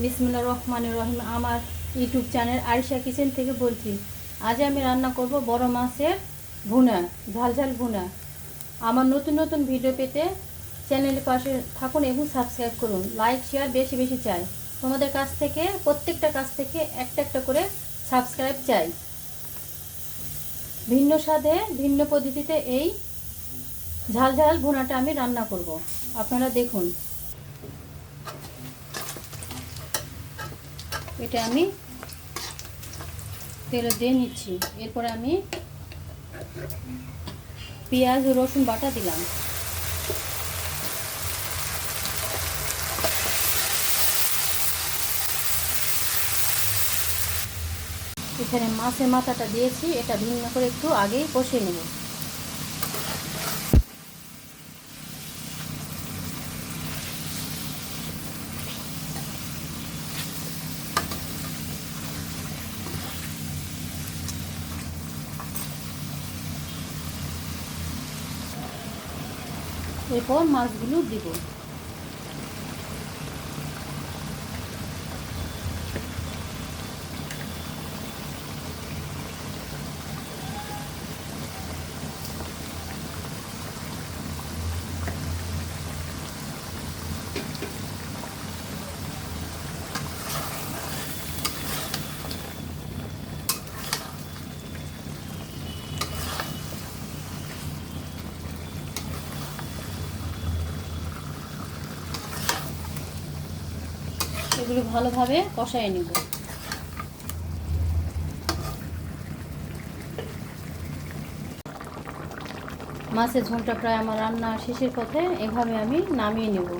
বিসমুল্লা রহমান রহিম। আমার YouTube channel Arisha kitchen থেকে বলছি, আজ আমি রান্না করব বড় মাছের ভুনা ঝাল ঝাল ভুনা। আমার নতুন নতুন ভিডিও পেতে চ্যানেলের পাশে থাকুন এবং সাবস্ক্রাইব করুন। লাইক, শেয়ার বেশি বেশি চাই। তোমাদের কাছ থেকে, প্রত্যেকটা কাছ থেকে একটা একটা করে সাবস্ক্রাইব চাই। ভিন্ন স্বাদে, ভিন্ন পদ্ধতিতে এই ঝাল ঝাল ভুনাটা আমি রান্না করব। আপনারা দেখুন। এটা আমি তেল দিয়ে নিচ্ছি। এরপরে আমি পেঁয়াজ, রসুন বাটা দিলাম। এখানে মাছের মাথাটা দিয়েছি, এটা ভিন্ন করে একটু আগেই কষিয়ে নেব। এরপর মাছগুলো দিব। এগুলো ভালোভাবে কষায় নেব। মাছের ঝোলটা প্রায় আমার রান্না শেষের পথে এভাবে আমি নামিয়ে নেব।